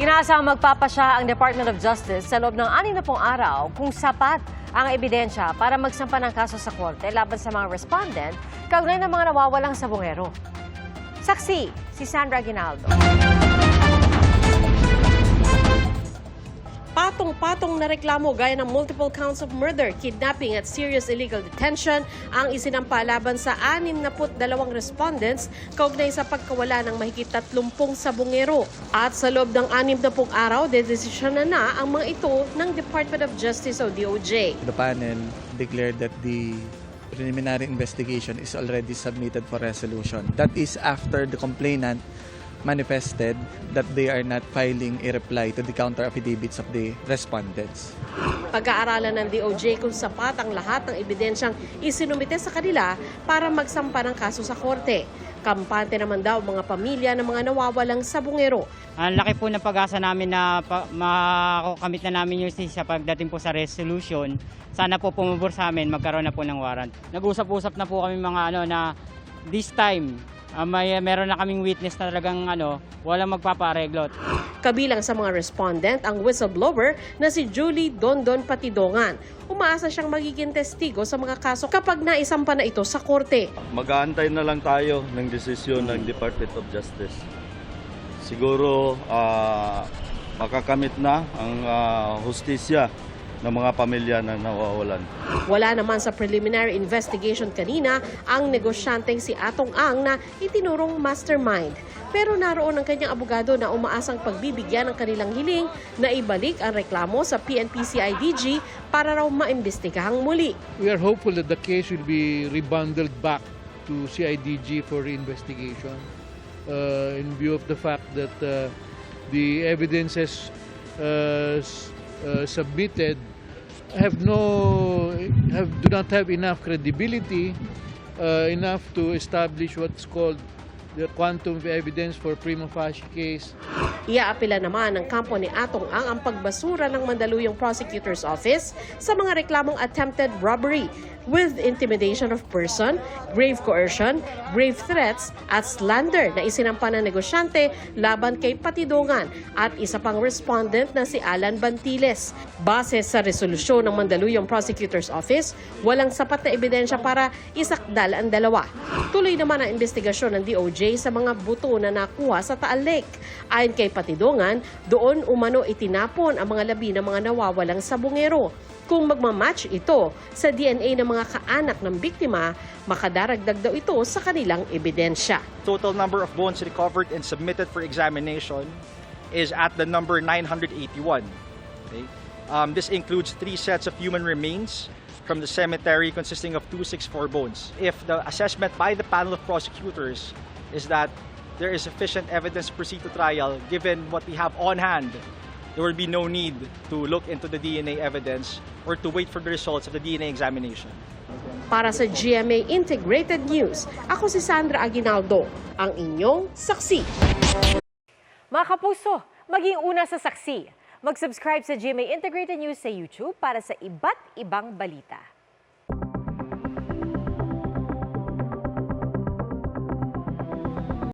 Inaasang magpapasya ang Department of Justice sa loob ng anim na pong araw kung sapat ang ebidensya para magsampa ng kaso sa korte laban sa mga respondent kaugnay ng mga nawawalang sabongero. Saksi, si Sandra Ginaldo. Patong-patong na reklamo gaya ng multiple counts of murder, kidnapping at serious illegal detention ang isinampa laban sa 62 respondents kaugnay sa pagkawala ng mahigit 30 sabongero. At sa loob ng 60 araw, dedesisyon na na ang mga ito ng Department of Justice o DOJ. The panel declared that the preliminary investigation is already submitted for resolution. That is after the complainant manifested that they are not filing a reply to the counter affidavits of the respondents. Pag-aaralan ng DOJ kung sapat ang lahat ng ebidensyang isinumite sa kanila para magsampa ng kaso sa korte. Kampante naman daw mga pamilya ng mga nawawalang sabongero. Ang laki po ng pag-asa namin na pa- makakamit na namin yung sa pagdating po sa resolution. Sana po pumubor sa amin, magkaroon na po ng warrant. Nag-usap-usap na po kami mga ano na this time ah, may meron na kaming witness na talagang ano, walang magpapareglo. Kabilang sa mga respondent ang whistleblower na si Julie Dondon Patidongan. Umaasa siyang magiging testigo sa mga kaso kapag naisampa na ito sa korte. mag-aantay na lang tayo ng desisyon ng Department of Justice. Siguro ah, makakamit na ang ah, hustisya ng mga pamilya na nawawalan. Wala naman sa preliminary investigation kanina ang negosyanteng si Atong Ang na itinurong mastermind. Pero naroon ang kanyang abogado na umaasang pagbibigyan ng kanilang hiling na ibalik ang reklamo sa PNP-CIDG para raw maimbestigahang muli. We are hopeful that the case will be rebundled back to CIDG for investigation uh, in view of the fact that uh, the evidences uh, uh, submitted have no have do not have enough credibility uh, enough to establish what's called the quantum evidence for prima facie case Iaapila naman ng kampo ni Atong Ang ang pagbasura ng Mandaluyong Prosecutor's Office sa mga reklamong attempted robbery with intimidation of person, grave coercion, grave threats at slander na isinampa ng negosyante laban kay Patidongan at isa pang respondent na si Alan Bantiles. Base sa resolusyon ng Mandaluyong Prosecutor's Office, walang sapat na ebidensya para isakdal ang dalawa. Tuloy naman ang investigasyon ng DOJ sa mga buto na nakuha sa Taal Lake. Ayon kay Patidongan, doon umano itinapon ang mga labi ng mga nawawalang sabungero. Kung magmamatch ito sa DNA ng mga kaanak ng biktima, makadaragdag daw ito sa kanilang ebidensya. total number of bones recovered and submitted for examination is at the number 981. Okay? Um, this includes three sets of human remains from the cemetery consisting of 264 bones. If the assessment by the panel of prosecutors is that there is sufficient evidence to proceed to trial, given what we have on hand, there will be no need to look into the DNA evidence or to wait for the results of the DNA examination. Para sa GMA Integrated News, ako si Sandra Aguinaldo, ang inyong saksi. Mga kapuso, maging una sa saksi. Mag-subscribe sa GMA Integrated News sa YouTube para sa iba't ibang balita.